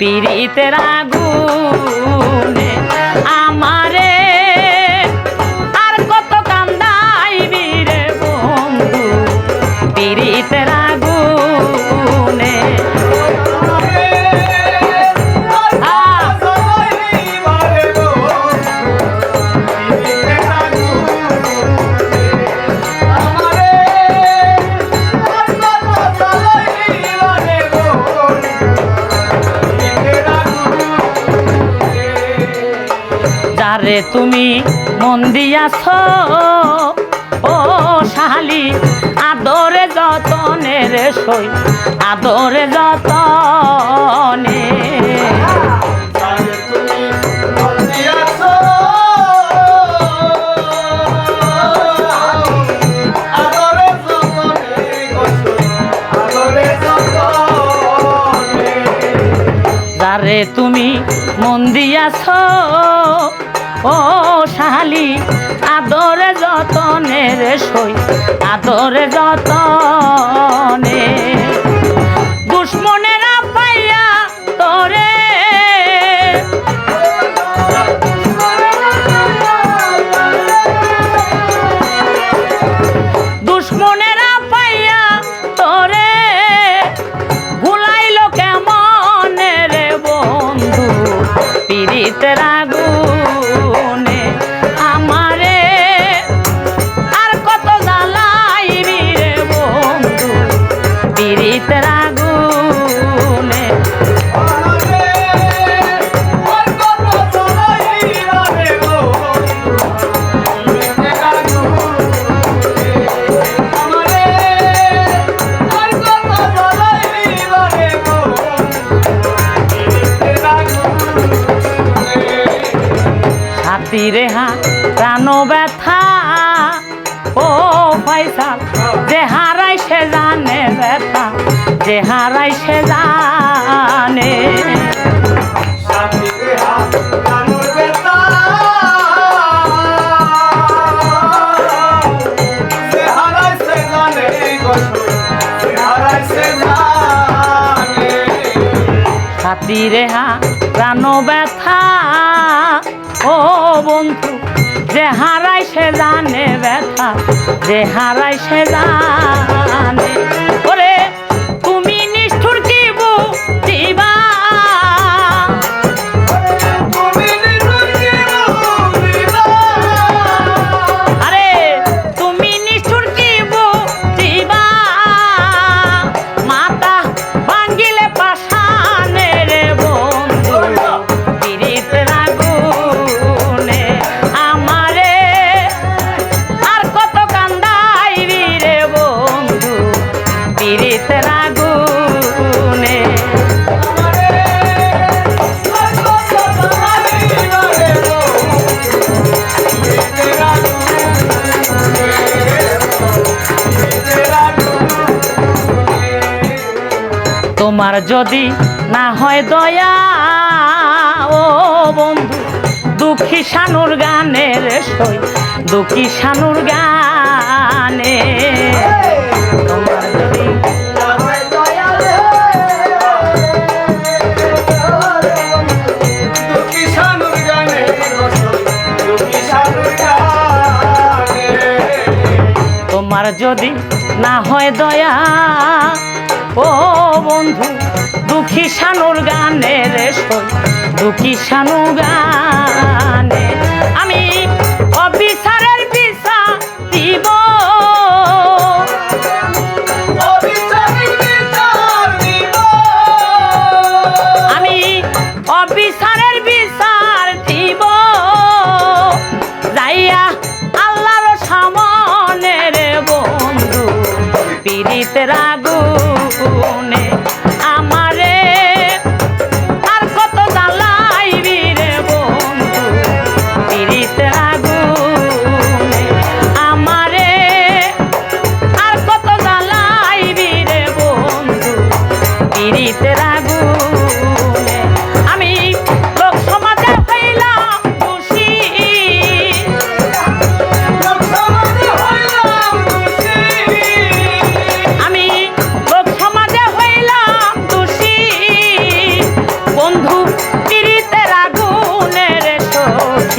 পীড়িতের রাগুনে আমারে যারে তুমি মন দিয়াছ। ও শালি আদরে যতনের সই আদরে যতনে। তুমি মন দিয়াছ ও শালি আদরে যতনের সই আদরে যতনে হাতিরে হা প্রাণ ব্যথা। ও পয়সা যে হারাই সে জানে ব্যথা যে হারাই সে জানে। হাতিরে হা প্রাণ ব্যথা। বন্ধু যে হারাই সে জানে ব্যথা যে হারাই সে জানে। তোমার যদি না হয় দয়া, ও বন্ধু, দুঃখী সানুর গানের সই, দুঃখী সানুর গানে। তোমার যদি না হয় দয়া ও বন্ধু দুঃখী সানুর গানের সই দুঃখী সানু গানে আমি অবিচারের বিচা দিব। আমি অবিচারের বিচার দিব। যাইয়া আল্লাহর সামনে রে বন্ধু পীড়িতের আগুনে আমারে। আর কত জ্বালাইবি রে বন্ধু আগুনে। আমারে আর কত জ্বালাইবি রে বন্ধু পীড়িতের